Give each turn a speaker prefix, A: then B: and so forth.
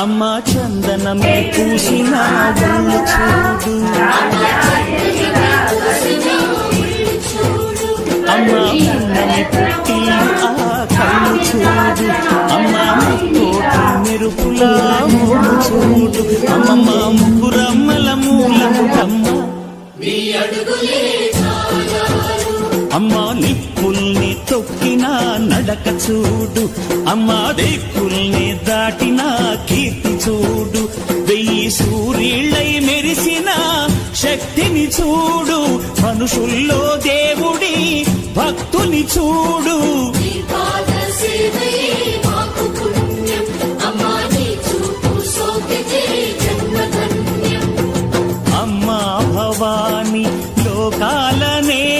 A: అమ్మ చందనమే పూసిన చూడు. అమ్మ ఉన్నమి పుట్టి ఆ కళ్ళు చూడు. అమ్మ ముక్కోటి మెరుపులా మూడు చూడు. అమ్మమ్మ ముగ్గురమ్మల మూలము అమ్మ నిప్పుల్ని తొక్కిన నడక చూడు. అమ్మ దిక్కుల్ని దాటిన చూడు. వెయ్యి సూర్యుళ్ళై మెరిసిన శక్తిని చూడు. మనుషుల్లో దేవుడి భక్తుని చూడు. అమ్మా భవాని లోకాలనే